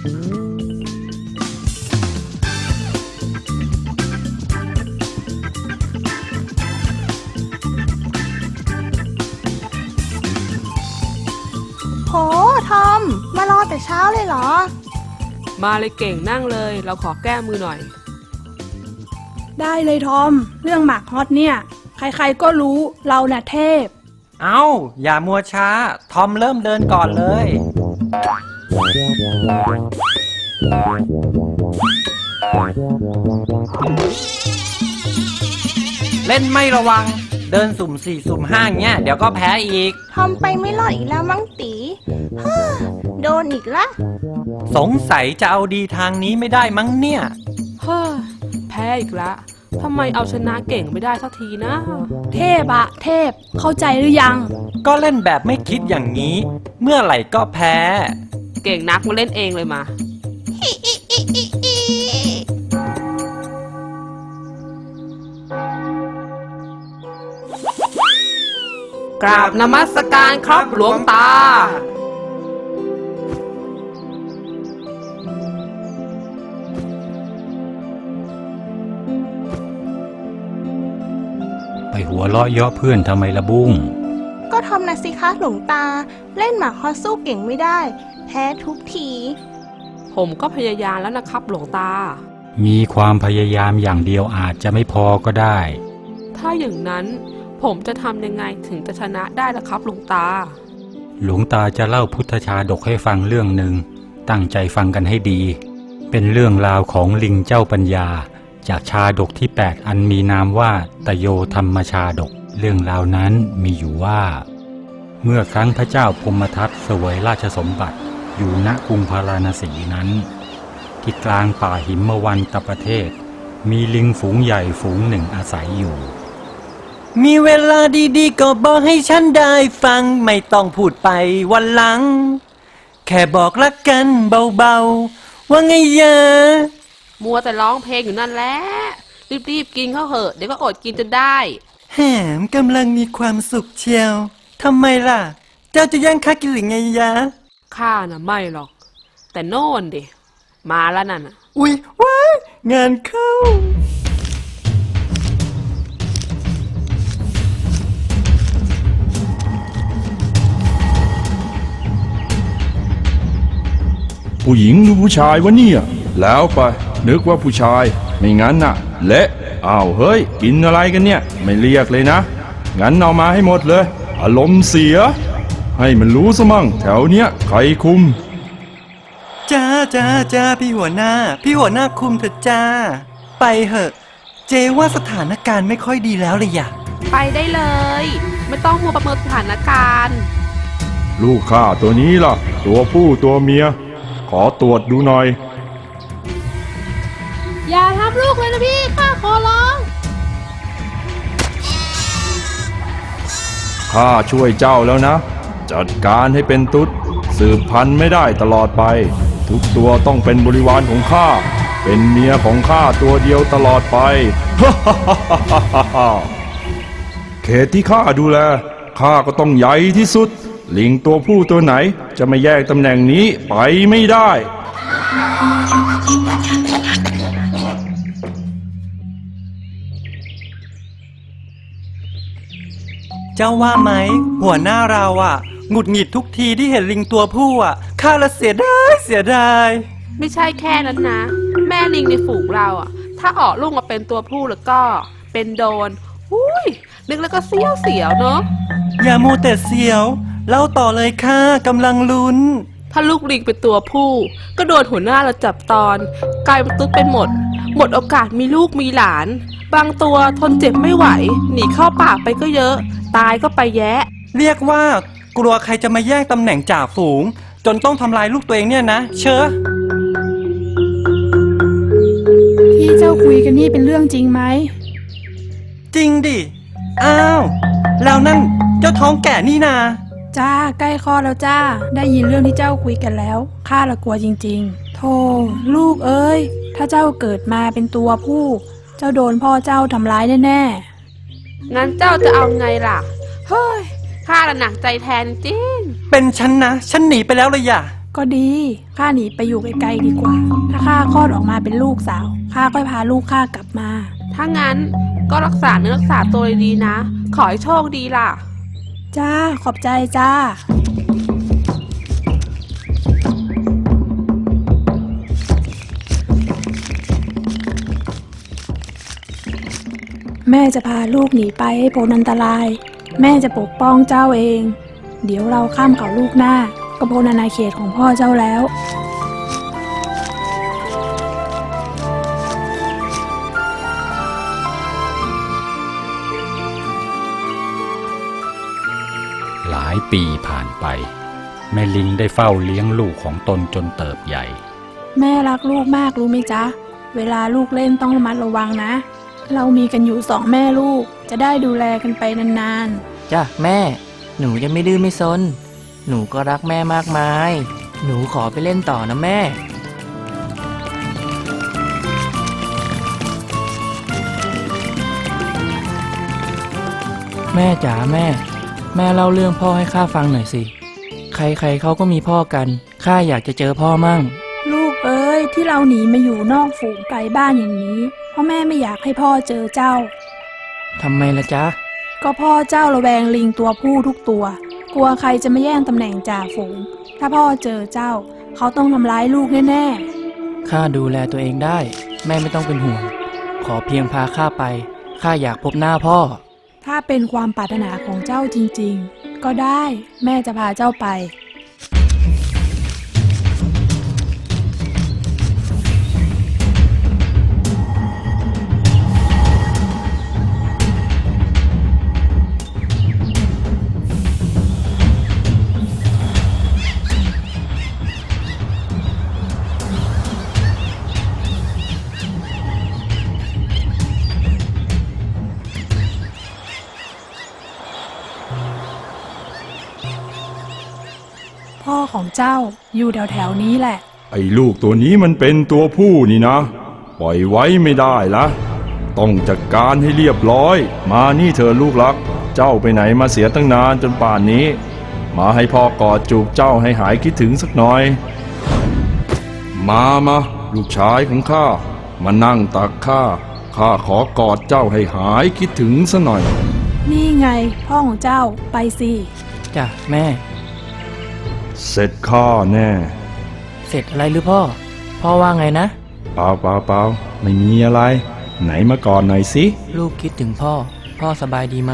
โหทอม มารอแต่เช้าเลยเหรอ มาเลยเก่งนั่งเลย เราขอแก้มือหน่อย ได้เลยทอม เรื่องหมากฮอตเนี่ย ใครๆก็รู้เราน่ะเทพ เอา้า อย่ามัวช้า ทอมเริ่มเดินก่อนเลย เล่นไม่ระวัง เดินสุ่มสี่สุ่มห้าอย่างเงี้ย เดี๋ยวก็แพ้อีก ทอมไปไม่รอดอีกแล้วมั้งตีฮ่าโดนอีกละสงสัยจะเอาดีทางนี้ไม่ได้มั้งเนี่ย เฮ้ยแพ้อีกละทำไมเอาชนะเก่งไม่ได้สักทีนะ เทพอะเทพเข้าใจหรือยัง ก็เล่นแบบไม่คิดอย่างนี้ เมื่อไหร่ก็แพ้ เก่งนักมาเล่นเองเลยมา กราบนมัสการครับหลวงตา ไปหัวเราะเยาะเพื่อนทำไมละบุ้ง ก็ทอมนะสิคะหลวงตา เล่นหมากฮอสู้เก่งไม่ได้ แพ้ทุกที ผมก็พยายามแล้วนะครับ หลวงตา มีความพยายามอย่างเดียวอาจจะไม่พอก็ได้ ถ้าอย่างนั้นผมจะทำยังไงถึงจะชนะได้ล่ะครับหลวงตา หลวงตาจะเล่าพุทธชาดกให้ฟังเรื่องหนึ่ง ตั้งใจฟังกันให้ดี เป็นเรื่องราวของลิงเจ้าปัญญา จากชาดกที่ 8 อันมีนามว่าตโยธรรมชาดก เรื่องราวนั้นมีอยู่ว่า เมื่อครั้งพระเจ้าพมทัตเสวยราชสมบัติ อยู่ณกรุงพาราณสีนั้น ที่กลางป่าหิมวันตประเทศ มีลิงฝูงใหญ่ฝูงหนึ่งอาศัยอยู่ มีเวลาดีๆ ก็บอกให้ฉันได้ฟัง ไม่ต้องพูดไปวันหลัง แค่บอกรักกันเบาๆ ว่าไงยะมัวแต่ร้องเพลงอยู่นั่นแหละรีบๆกินเข้าเหอะเดี๋ยวก็อดกินจนได้แหมกำลังมีความสุขเชียวทำไมล่ะ เจ้าจะย่างข้ากินหรือไงยะ ข้าน่ะไม่หรอก แต่โน่นดิมาแล้วนั่นน่ะ อุ๊ยว้ายงานเข้า ผู้หญิงหรือผู้ชายวะเนี่ย แล้วไป นึกว่าผู้ชายไม่งั้นน่ะ เละอ้าวเฮ้ย กินอะไรกันเนี่ย ไม่เรียกเลยนะ งั้นเอามาให้หมดเลย อารมณ์เสีย ให้มันรู้สมั่งแถวเนี้ยใครคุม จ้าจ้าจ้าพี่หัวหน้า พี่หัวหน้าคุมเถอะจ้า ไปเหอะ เจว่าสถานการณ์ไม่ค่อยดีแล้วเลยอยะไปได้เลย ไม่ต้องมัวประเมินสถานการณ์ ลูกข้าตัวนี้ล่ะ ตัวผู้ตัวเมีย ขอตรวจดูหน่อย อย่าทำลูกเลยนะพี่ข้าขอร้อง ข้าช่วยเจ้าแล้วนะ จัดการให้เป็นตุ๊ด สืบพันธุ์ไม่ได้ตลอดไป ทุกตัวต้องเป็นบริวารของข้า เป็นเมียของข้าตัวเดียวตลอดไป เขตที่ข้าดูแลข้าก็ต้องใหญ่ที่สุด ลิงตัวผู้ตัวไหนจะมาแยกตำแหน่งนี้ไปไม่ได้ เจ้าว่าไหม หัวหน้าเราอะ หงุดหงิดทุกทีที่เห็นลิงตัวผู้อะข้าละเสียดายเสียดายไม่ใช่แค่นั้นนะ แม่ลิงในฝูงเราอะ ถ้าออกลูกมาเป็นตัวผู้แล้วก็เป็นโดนอุ้ยนึกแล้วก็เสียวเสียวๆเนอะอย่ามูแต่เสียว เล่าต่อเลยค่ะกำลังลุ้น ถ้าลูกลิงเป็นตัวผู้ ก็โดนหัวหน้าเราจับตอนกลายเป็นตุ๊ดเป็นหมด หมดโอกาสมีลูกมีหลาน บางตัวทนเจ็บไม่ไหว หนีเข้าป่าไปก็เยอะ ตายก็ไปแยะ เรียกว่า กลัวใครจะมาแย่งตำแหน่งจ่าฝูง จนต้องทำลายลูกตัวเองเนี่ยนะ เชอะที่เจ้าคุยกันนี่เป็นเรื่องจริงไหม จริงดิ อ้าว แล้วนั่นเจ้าท้องแก่นี่นา จ้าใกล้คลอดแล้วจ้า ได้ยินเรื่องที่เจ้าคุยกันแล้ว ข้าละกลัวจริง ๆ โธ่ลูกเอ้ย ถ้าเจ้าเกิดมาเป็นตัวผู้ เจ้าโดนพ่อเจ้าทำร้ายแน่งั้นเจ้าจะเอาไงล่ะ เฮ้ย ข้าระหนักใจแทนจริง เป็นฉันนะ ฉันหนีไปแล้วเลยอย่าก็ดี ข้าหนีไปอยู่ไกลๆดีกว่า ถ้าข้าคลอดออกมาเป็นลูกสาว ข้าก็พาลูกข้ากลับมา ถ้างั้นก็รักษาเนื้อรักษาตัวดีนะ ขอให้โชคดีล่ะ จ้า ขอบใจจ้า แม่จะพาลูกหนีไปให้พ้นอันตราย แม่จะปกป้องเจ้าเอง เดี๋ยวเราข้ามเขาลูกหน้า ก็พ้นอาณาเขตของพ่อเจ้าแล้ว หลายปีผ่านไป แม่ลิงได้เฝ้าเลี้ยงลูกของตนจนเติบใหญ่ แม่รักลูกมากรู้ไหมจ๊ะ เวลาลูกเล่นต้องระมัดระวังนะ เรามีกันอยู่สองแม่ลูกจะได้ดูแลกันไปนานๆ จ้ะแม่ หนูจะไม่ดื้อไม่ซน หนูก็รักแม่มากมาย หนูขอไปเล่นต่อนะแม่ แม่จ๋าแม่ แม่เล่าเรื่องพ่อให้ข้าฟังหน่อยสิ ใครๆเขาก็มีพ่อกัน ข้าอยากจะเจอพ่อมั่ง ลูกเอ้ยที่เราหนีมาอยู่นอกฝูงไกลบ้านอย่างนี้ เพราะแม่ไม่อยากให้พ่อเจอเจ้า ทำไมล่ะจ๊ะ ก็พ่อเจ้าระแวงลิงตัวผู้ทุกตัว กลัวใครจะมาแย่งตำแหน่งจ่าฝูง ถ้าพ่อเจอเจ้า เขาต้องทำร้ายลูกแน่ข้าดูแลตัวเองได้ แม่ไม่ต้องเป็นห่วง ขอเพียงพาข้าไป ข้าอยากพบหน้าพ่อๆถ้าเป็นความปรารถนาของเจ้าจริงๆ ก็ได้ แม่จะพาเจ้าไป ของเจ้าอยู่แถวๆนี้แหละ ไอ้ลูกตัวนี้มันเป็นตัวผู้นี่นะ ปล่อยไว้ไม่ได้ละต้องจัดการให้เรียบร้อย มานี่เธอลูกรัก เจ้าไปไหนมาเสียตั้งนานจนป่านนี้ มาให้พ่อกอดจูบเจ้าให้หายคิดถึงสักหน่อย มามาลูกชายของข้ามานั่งตักข้าข้าขอกอดเจ้าให้หายคิดถึงสักหน่อย นี่ไงพ่อของเจ้าไปสิจ้ะแม่ เสร็จข้าแน่เสร็จอะไรหรือพ่อ พ่อว่าไงนะ เปล่าเปล่าเปล่าไม่มีอะไร ไหนมาก่อนหน่อยสิ ลูกคิดถึงพ่อ พ่อสบายดีไหม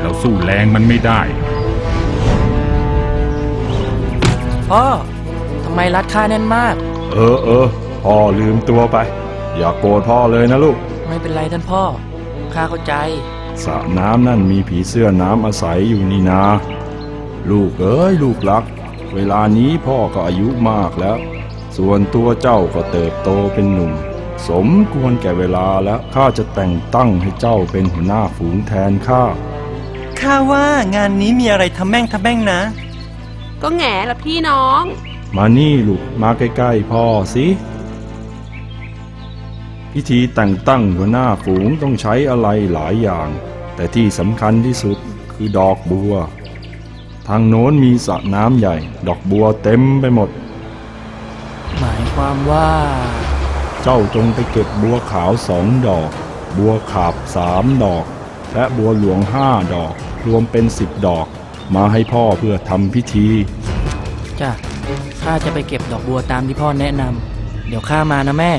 เราสู้แรงมันไม่ได้ พ่อ ทำไมรัดข้าแน่นมาก เออเออพ่อลืมตัวไป อย่าโกรธพ่อเลยนะลูก ไม่เป็นไรท่านพ่อ ข้าเข้าใจ สระน้ำนั่นมีผีเสื้อน้ำอาศัยอยู่นี่นา ลูกเอ้ยลูกรัก เวลานี้พ่อก็อายุมากแล้ว ส่วนตัวเจ้าก็เติบโตเป็นหนุ่ม สมควรแก่เวลาแล้วข้าจะแต่งตั้งให้เจ้าเป็นหัวหน้าฝูงแทนข้าข้าว่างานนี้มีอะไรทำแม่งทำแม่งนะ ก็แง่ละพี่น้อง มานี่ลูกมาใกล้ๆพ่อสิพิธีแต่งตั้งหัวหน้าฝูงต้องใช้อะไรหลายอย่าง แต่ที่สำคัญที่สุดคือดอกบัว ทางโน้นมีสระน้ำใหญ่ ดอกบัวเต็มไปหมด หมายความว่า เจ้าจงไปเก็บบัวขาวสองดอก บัวขาบสามดอก และบัวหลวงห้าดอก รวมเป็นสิบดอก มาให้พ่อเพื่อทำพิธี จ้ะข้าจะไปเก็บดอกบัวตามที่พ่อแนะนำเดี๋ยวข้ามานะแม่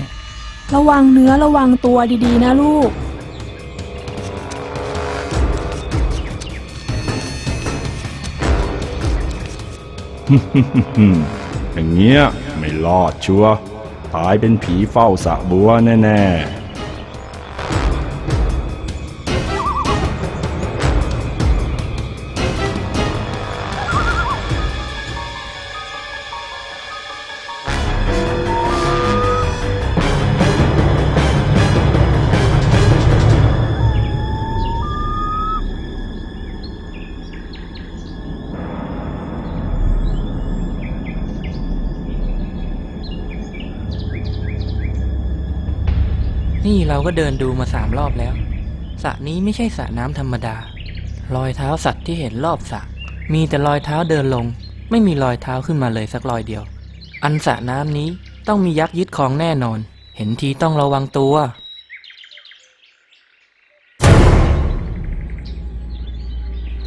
ระวังเนื้อระวังตัวดีๆ นะลูก อย่างเงี้ยไม่รอดชัวร์ตายเป็นผีเฝ้าสะบัวแน่ นี่เราก็เดินดูมาสามรอบแล้วสระนี้ไม่ใช่สระน้ำธรรมดา รอยเท้าสัตว์ที่เห็นรอบสระมีแต่รอยเท้าเดินลง ไม่มีรอยเท้าขึ้นมาเลยสักรอยเดียว อันสระน้ำนี้ต้องมียักษ์ยึดครองแน่นอน เห็นทีต้องระวังตัว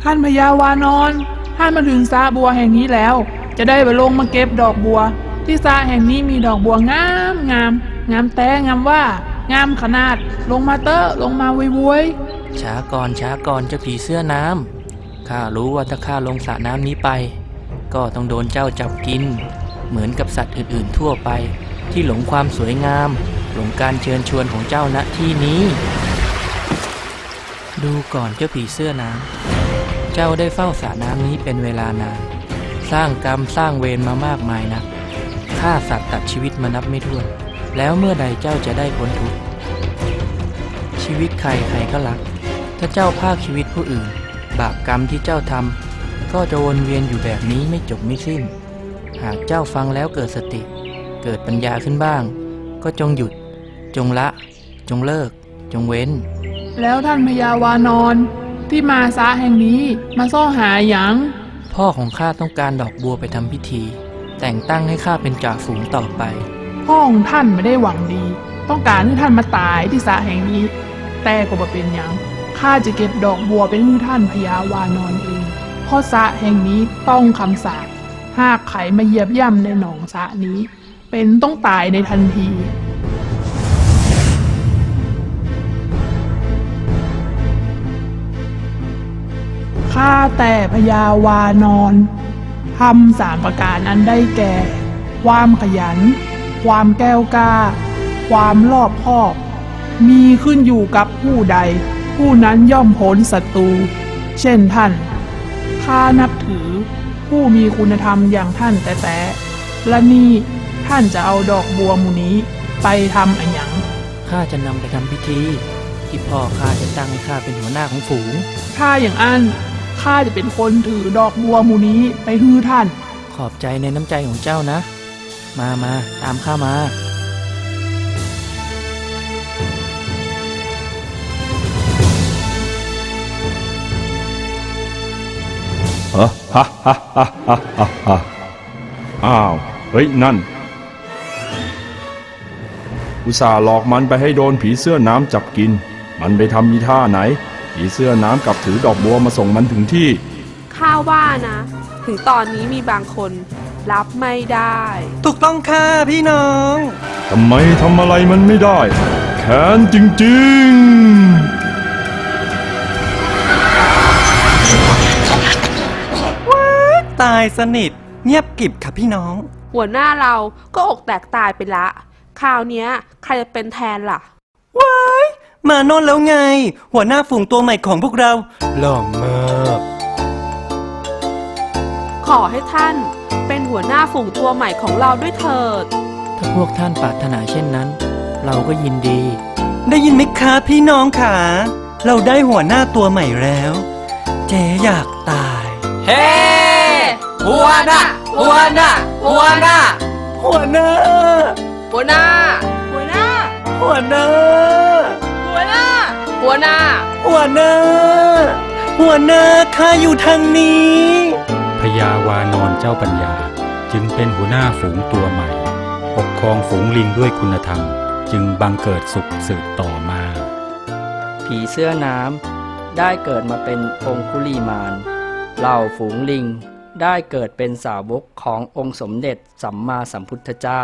ท่านพญาวานอน ท่านมาถึงสาบัวแห่งนี้แล้ว จะได้ไปลงมาเก็บดอกบัว ที่สระแห่งนี้มีดอกบัวงามงามงามแต่งามว่า งามขนาด ลงมาเตอะลงมาวุยวุยช้าก่อนช้าก่อนเจ้าผีเสื้อน้ำข้ารู้ว่าถ้าข้าลงสระน้ำนี้ไป ก็ต้องโดนเจ้าจับกิน เหมือนกับสัตว์อื่นๆทั่วไป ที่หลงความสวยงาม หลงการเชิญชวนของเจ้าณที่นี้ ดูก่อนเจ้าผีเสื้อน้ำเจ้าได้เฝ้าสระน้ำนี้เป็นเวลานานสร้างกรรมสร้างเวรมามากมายนะฆ่าสัตว์ตัดชีวิตมานับไม่ถ้วน แล้วเมื่อใดเจ้าจะได้พ้นทุกข์ชีวิตใครใครก็รัก ถ้าเจ้าภาคชีวิตผู้อื่น บาปกรรมที่เจ้าทำก็จะวนเวียนอยู่แบบนี้ไม่จบไม่สิ้น หากเจ้าฟังแล้วเกิดสติ เกิดปัญญาขึ้นบ้าง ก็จงหยุด จงละ จงเลิก จงเว้น แล้วท่านพญาวานอนที่มาสระแห่งนี้มาซ่อหาหยัง พ่อของข้าต้องการดอกบัวไปทำพิธี แต่งตั้งให้ข้าเป็นจ่าฝูงต่อไป พ่อของท่านไม่ได้หวังดี ต้องการให้ท่านมาตายที่สระแห่งนี้ แต่ก็บ่เป็นหยังข้าจะเก็บดอกบัวเป็นให้ท่านพญาวานอนเองเพราะสะแห่งนี้ต้องคำสาปหากไขมาเหยียบย่ำในหนองสะนี้ เป็นต้องตายในทันทีข้าแต่พญาวานอนทำสามประการอันได้แก่ ความขยัน ความแก้วกล้า ความรอบคอบ มีขึ้นอยู่กับผู้ใด ผู้นั้นย่อมพ้นศัตรู เช่นท่าน ข้านับถือ ผู้มีคุณธรรมอย่างท่านแต่แต่และนี่ท่านจะเอาดอกบัวหมูนี้ไปทำอันหยังข้าจะนำไปทำพิธี ที่พ่อข้าจะตั้งให้ข้าเป็นหัวหน้าของฝูงถ้าอย่างอันข้าจะเป็นคนถือดอกบัวหมูนี้ไปฮื้อท่าน ขอบใจในน้ำใจของเจ้านะ มามาตามข้ามาฮะฮะฮะฮะฮะฮะฮะอ้าว เฮ้ย นั่น อุตส่าห์หลอกมันไปให้โดนผีเสื้อน้ำจับกิน มันไปทำมีท่าไหน ผีเสื้อน้ำกลับถือดอกบัวมาส่งมันถึงที่ ข้าว่านะ ถึงตอนนี้มีบางคน รับไม่ได้ ถูกต้องค่ะพี่น้อง ทำไมทำอะไรมันไม่ได้ แค้นจริงๆ ตายสนิท เงียบกริบค่ะพี่น้อง หัวหน้าเราก็อกแตกตายไปละ คราวเนี้ย ใครจะเป็นแทนล่ะมานอนแล้วไง หัวหน้าฝูงตัวใหม่ของพวกเรา หล่อมาก ขอให้ท่านเป็น หัวหน้าฝูงตัวใหม่ของเราด้วยเถิด ถ้าพวกท่านปรารถนาเช่นนั้น เราก็ยินดี ได้ยินไหมคะพี่น้องขาเราได้หัวหน้าตัวใหม่แล้ว เจ๊อยากตาย เฮ้หัวหน้าหัวหน้าหัวหน้าหัวหน้า หัวหน้า หัวหน้า หัวหน้า หัวหน้า หัวหน้า หัวหน้า หัวหน้าข้าอยู่ทางนี้พญาวานอนเจ้าปัญญา จึงเป็นหัวหน้าฝูงตัวใหม่ ปกครองฝูงลิงด้วยคุณธรรม จึงบังเกิดสุขสืบต่อมา ผีเสื้อน้ำได้เกิดมาเป็นองคุลีมานเหล่าฝูงลิงได้เกิดเป็นสาวกขององค์สมเด็จสัมมาสัมพุทธเจ้า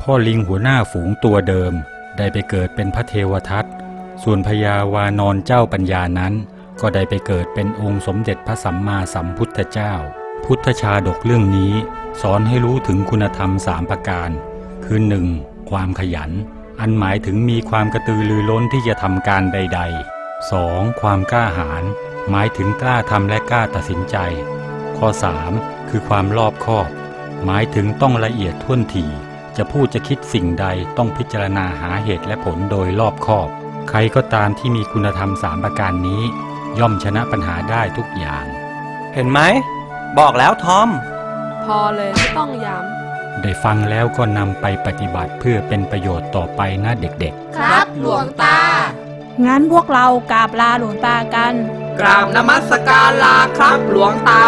พ่อลิงหัวหน้าฝูงตัวเดิม ได้ไปเกิดเป็นพระเทวทัตส่วนพญาวานอนเจ้าปัญญานั้น ก็ได้ไปเกิดเป็นองค์สมเด็จพระสัมมาสัมพุทธเจ้า พุทธชาดกเรื่องนี้ สอนให้รู้ถึงคุณธรรมสามประการ คือหนึ่งความขยัน อันหมายถึงมีความกระตือรือร้นที่จะทำการใด ๆ 2. ความกล้าหาญหมายถึงกล้าทำและกล้าตัดสินใจ ข้อ 3. คือความรอบคอบ หมายถึงต้องละเอียดท่วนทีจะพูดจะคิดสิ่งใดต้องพิจารณาหาเหตุและผลโดยรอบคอบ ใครก็ตามที่มีคุณธรรมสามประการนี้ ย่อมชนะปัญหาได้ทุกอย่าง เห็นไหม บอกแล้วทอม พอเลยไม่ต้องย้ได้ฟังแล้วก็นำไปปฏิบัติเพื่อเป็นประโยชน์ต่อไปนะเด็กๆำครับหลวงตา งั้นพวกเรากราบลาหลวงตากัน กราบนมัสการลาครับหลวงตา